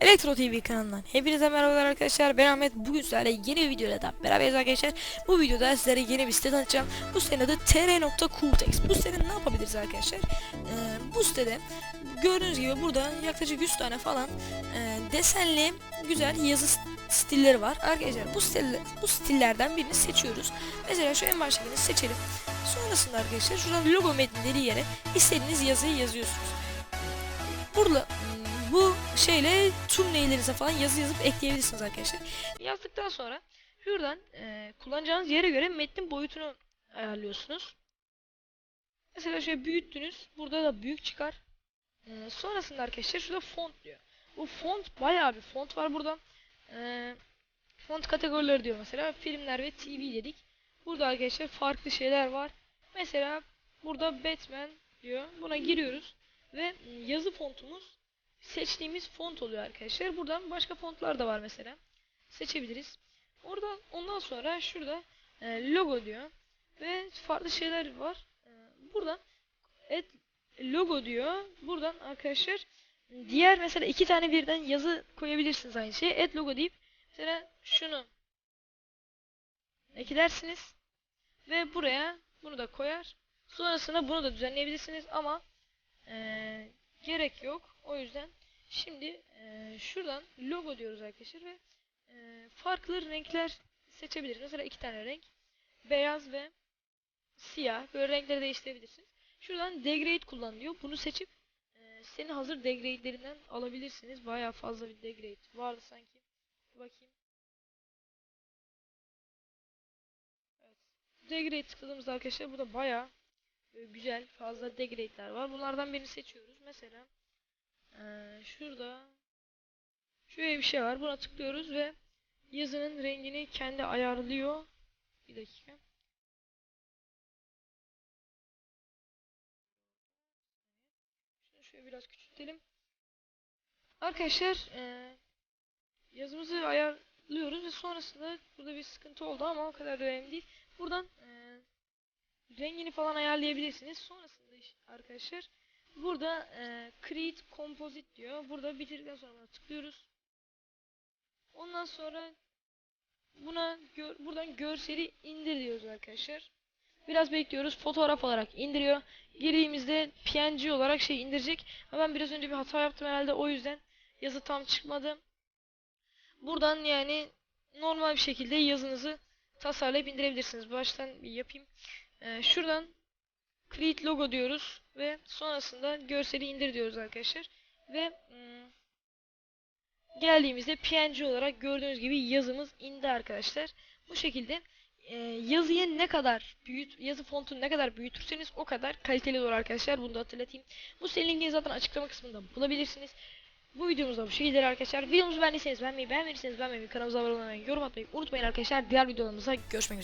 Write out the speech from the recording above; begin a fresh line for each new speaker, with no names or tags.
Elektro TV kanalından hepinize merhabalar arkadaşlar. Ben Ahmet. Bugün sizlerle yeni bir videoyla da beraberiz arkadaşlar. Bu videoda sizlere yeni bir site tanıtacağım. Bu sitenin adı tr.cooltext bu sitede ne yapabiliriz arkadaşlar? Ee, bu sitede gördüğünüz gibi burada yaklaşık 100 tane falan e, desenli güzel yazı st- stilleri var. Arkadaşlar bu stiller, bu stillerden birini seçiyoruz. Mesela şu en baştakini seçelim. Sonrasında arkadaşlar şuradan logo metni yere istediğiniz yazıyı yazıyorsunuz. Burada bu şeyle tüm neylerinize falan yazı yazıp ekleyebilirsiniz arkadaşlar. Yazdıktan sonra şuradan e, kullanacağınız yere göre metnin boyutunu ayarlıyorsunuz. Mesela şöyle büyüttünüz. Burada da büyük çıkar. E, sonrasında arkadaşlar şurada font diyor. Bu font bayağı bir font var burada. E, font kategorileri diyor mesela. Filmler ve TV dedik. Burada arkadaşlar farklı şeyler var. Mesela burada Batman diyor. Buna giriyoruz. Ve yazı fontumuz seçtiğimiz font oluyor arkadaşlar. Buradan başka fontlar da var mesela. Seçebiliriz. Oradan ondan sonra şurada e, logo diyor ve farklı şeyler var. E, buradan et logo diyor. Buradan arkadaşlar diğer mesela iki tane birden yazı koyabilirsiniz aynı şeye. Et logo deyip mesela şunu eklersiniz ve buraya bunu da koyar. Sonrasında bunu da düzenleyebilirsiniz ama eee, gerek yok. O yüzden şimdi eee, şuradan logo diyoruz arkadaşlar ve eee, farklı renkler seçebiliriz. Mesela iki tane renk. Beyaz ve siyah. Böyle renkleri değiştirebilirsiniz. Şuradan degrade kullan diyor. Bunu seçip eee senin hazır degrade'lerinden alabilirsiniz. Bayağı fazla bir degrade vardı sanki. Bakayım. Evet. Degrade tıkladığımızda arkadaşlar burada Böyle güzel fazla degrade'ler var. Bunlardan birini seçiyoruz. Mesela eee, şurada şöyle bir şey var. Buna tıklıyoruz ve yazının rengini kendi ayarlıyor. Bir dakika. Şunu şöyle biraz küçültelim. Arkadaşlar eee, yazımızı ayarlıyoruz ve sonrasında burada bir sıkıntı oldu ama o kadar da önemli değil. Buradan eee rengini falan ayarlayabilirsiniz. Sonrasında arkadaşlar burada e, create composite diyor. Burada bitirdikten sonra tıklıyoruz. Ondan sonra buna gör, buradan görseli indir diyoruz arkadaşlar. Biraz bekliyoruz. Fotoğraf olarak indiriyor. Girdiğimizde PNG olarak şey indirecek. Ama ben biraz önce bir hata yaptım herhalde. O yüzden yazı tam çıkmadı. Buradan yani normal bir şekilde yazınızı tasarlayıp indirebilirsiniz. Baştan bir yapayım. Ee, şuradan create logo diyoruz ve sonrasında görseli indir diyoruz arkadaşlar. Ve mm, geldiğimizde PNG olarak gördüğünüz gibi yazımız indi arkadaşlar. Bu şekilde e, yazıyı ne kadar büyüt, yazı fontunu ne kadar büyütürseniz o kadar kaliteli olur arkadaşlar. Bunu da hatırlatayım. Bu linkini zaten açıklama kısmında bulabilirsiniz. Bu videomuzda bu şekilde arkadaşlar. Videomuzu beğendiyseniz beğenmeyi, beğenmediyseniz beğenmeyi, kanalımıza abone olmayı, yorum atmayı unutmayın arkadaşlar. Diğer videolarımızda görüşmek üzere.